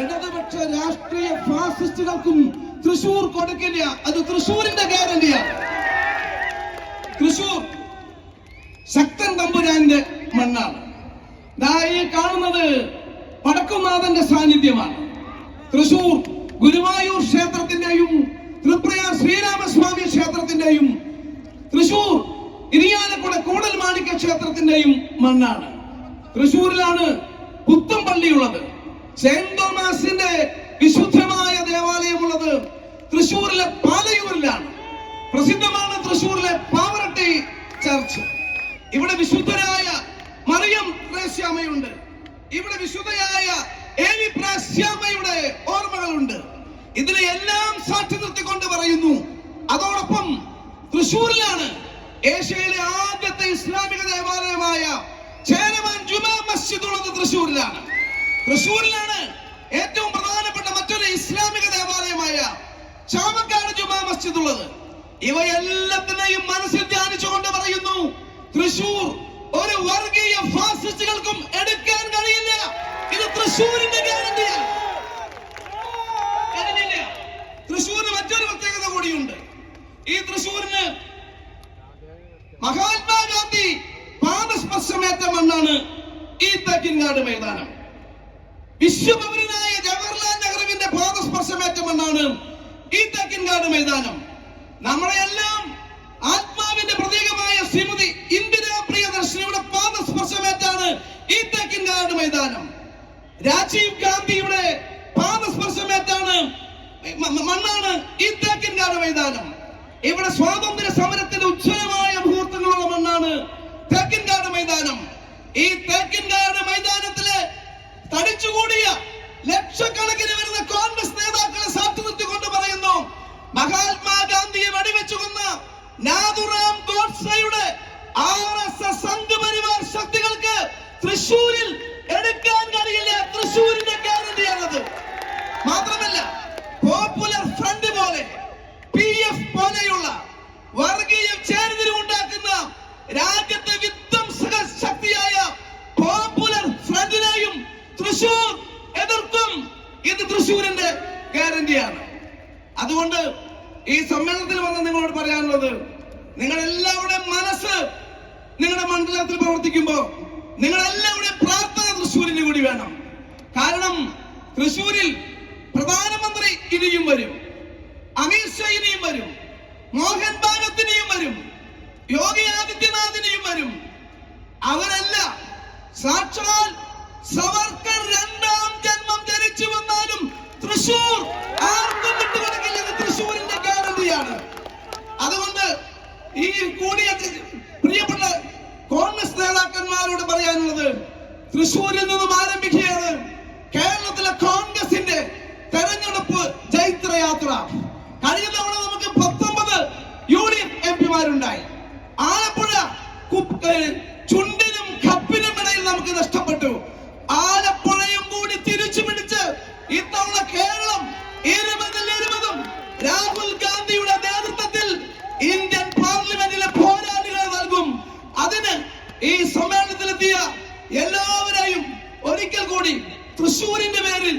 ഇടതുപക്ഷ രാഷ്ട്രീയ ഫാസിസ്റ്റുകൾക്കും തൃശൂർ കൊടുക്കില്ല. അത് തൃശൂരിന്റെ ഗ്യാരണ്ടിയാണ് തൃശൂർ ശക്തൻ തമ്പുരാന്റെ മണ്ണാണ്. ഈ കാണുന്നത് വടക്കുംനാഥന്റെ സാന്നിധ്യമാണ്. തൃശൂർ ഗുരുവായൂർ ക്ഷേത്രത്തിന്റെയും തൃപ്രയാർ ശ്രീരാമസ്വാമി ക്ഷേത്രത്തിന്റെയും തൃശൂർ ഇരിയാലക്കുട കൂടൽ മാണിക്യ ക്ഷേത്രത്തിന്റെയും മണ്ണാണ്. തൃശൂരിലാണ് പുത്തമ്പള്ളിയുള്ളത് സെന്റ് തോമസിന്റെ വിശുദ്ധമായ ദേവാലയമുള്ളത് തൃശൂരിലെ പാലയൂരിലാണ്. പ്രസിദ്ധമാണ് തൃശൂരിലെ പാവറട്ടി ചർച്ച്. ഇവിടെ വിശുദ്ധരായ മറിയം പ്രേശ്യാമയുണ്ട് ഇവിടെ വിശുദ്ധയായ ഏവി പ്രേശ്യാമയുടെ ഓർമ്മകളുണ്ട്. ഇതിനെ എല്ലാം സാക്ഷി നിർത്തിക്കൊണ്ട് പറയുന്നു. അതോടൊപ്പം തൃശൂരിലാണ് ഏഷ്യയിലെ ആദ്യത്തെ ഇസ്ലാമിക ദേവാലയമായ ചേരമാൻ ജുമാ മസ്ജിദ് ഉള്ളത് തൃശൂരിലാണ് തൃശൂരിലാണ് ഏറ്റവും പ്രധാനപ്പെട്ട മറ്റൊരു ഇസ്ലാമിക ദേവാലയമായ ചാമക്കാട് ജുമാ മസ്ജിദ് ഉള്ളത് ഇവയെല്ലാത്തിനെയും മനസ്സിൽ ധ്യാനിച്ചുകൊണ്ട് പറയുന്നു തൃശൂർ ഒരു വർഗീയ ഫാസിസ്റ്റുകൾക്കും എടുക്കാൻ കഴിയില്ല. ഇത് തൃശൂരിന്റെ ഗ്യാരണ്ടിയാണ്. തൃശൂരിന് മറ്റൊരു പ്രത്യേകത കൂടിയുണ്ട്. ഈ തൃശൂരിന് മഹാത്മാഗാന്ധി പാദസ്പർശമേറ്റ മണ്ണാണ് ഈ തെക്കിൻകാട് മൈതാനം. വിശ്വപൗരനായ ജവഹർലാൽ നെഹ്റുവിന്റെ പാദസ്പർശമേറ്റ മണ്ണാണ് ഈ തെക്കിൻകാട് മൈതാനം. നമ്മളെ എല്ലാം ആത്മാവിന്റെ പ്രതീകമായ ശ്രീമതി ഇന്ദിരാ പ്രിയദർശിനിയുടെ പാദസ്പർശമേറ്റാണ് ഈ തെക്കിൻകാട് മൈതാനം. രാജീവ് ഗാന്ധിയുടെ പാദസ്പർശമേറ്റാണ് മണ്ണാണ് ഈ തേക്കിൻകാട് മൈതാനം. ഇവിടെ സ്വാതന്ത്ര്യ സമരത്തിന്റെ ഉജ്ജ്വലമായ മുഹൂർത്തങ്ങളുള്ള മണ്ണാണ് തേക്കിൻകാട് മൈതാനം. ഈ തടിച്ചുകൂടിയ ലക്ഷക്കണക്കിന് വരുന്ന കോൺഗ്രസ് നേതാക്കളെ സാക്ഷി നിർത്തിക്കൊണ്ട് പറയുന്നു മഹാത്മാഗാന്ധിയെ വെടിവെച്ചു കൊന്ന നാഥുറാം ഗോഡ്സയുടെ ആർ എസ് എസ് സംഘപരിവാർ ശക്തികൾക്ക് തൃശൂരിൽ എടുക്കാൻ കഴിയില്ല. തൃശൂരിന്റെ ഗ്യാരണ്ടിയാണത് മാത്രമല്ല പോപ്പുലർ ഫ്രണ്ട് പോലെ പി എഫ് പോലെയുള്ള വർഗീയ ചേരിതിരിവുണ്ടാക്കുന്ന രാജ്യത്തെ വിധ്വംസക ശക്തിയായ പോപ്പുലർ ഫ്രണ്ടിനെയും തൃശൂർ എതിർക്കും ഇത് തൃശൂരിന്റെ ഗ്യാരണ്ടിയാണ് അതുകൊണ്ട് ഈ സമ്മേളനത്തിൽ വന്ന് നിങ്ങളോട് പറയാനുള്ളത് നിങ്ങൾ എല്ലാവരുടെയും മനസ്സ് നിങ്ങളുടെ മണ്ഡലത്തിൽ പ്രവർത്തിക്കുമ്പോൾ നിങ്ങൾ എല്ലാവരുടെയും പ്രാർത്ഥന തൃശ്ശൂരിന് കൂടി വേണം. കാരണം തൃശ്ശൂരിൽ പ്രധാനമന്ത്രി ഇനിയും വരും അമിത് ഷാ ഇനിയും വരും മോഹൻ ഭാഗത്തിനെയും വരും യോഗി ആദിത്യനാഥിനെയും വരും. അവരല്ല സാക്ഷാൽ സവർക്കർ രണ്ടാം ജന്മം ജനിച്ചു വന്നാലും തൃശൂർ ആർക്കും വിട്ടുകൊടുക്കില്ല ഇത് തൃശൂരിന്റെ ഗ്യാരണ്ടിയാണ് അതുകൊണ്ട് ഈ കൂടിയ പ്രിയപ്പെട്ട കോൺഗ്രസ് നേതാക്കന്മാരോട് പറയാനുള്ളത് തൃശൂരിൽ നിന്നും ആരംഭിക്കുകയാണ്. കേരളത്തിലെ കോൺഗ്രസിന്റെ തെരഞ്ഞെടുപ്പ് ജൈത്രയാത്ര. കഴിഞ്ഞ തവണ നമുക്ക് പത്തൊമ്പത് യു ഡി എഫ് എം പിമാരുണ്ടായി. ആലപ്പുഴ ചുണ്ടിനും കപ്പിനും ഇടയിൽ നമുക്ക് നഷ്ടപ്പെട്ടു. ആലപ്പുഴയും കൂടി തിരിച്ചു പിടിച്ച് ഇത്തവണ കേരളം ഇരുപതിൽ ഇരുപതും രാഹുൽ ഗാന്ധിയുടെ നേതൃത്വത്തിൽ ഇന്ത്യൻ പാർലമെന്റിലെ പോരാളികളെ നൽകും. അതിന് ഈ സമ്മേളനത്തിലെത്തിയ എല്ലാവരെയും ഒരിക്കൽ കൂടി തൃശൂരിന്റെ പേരിൽ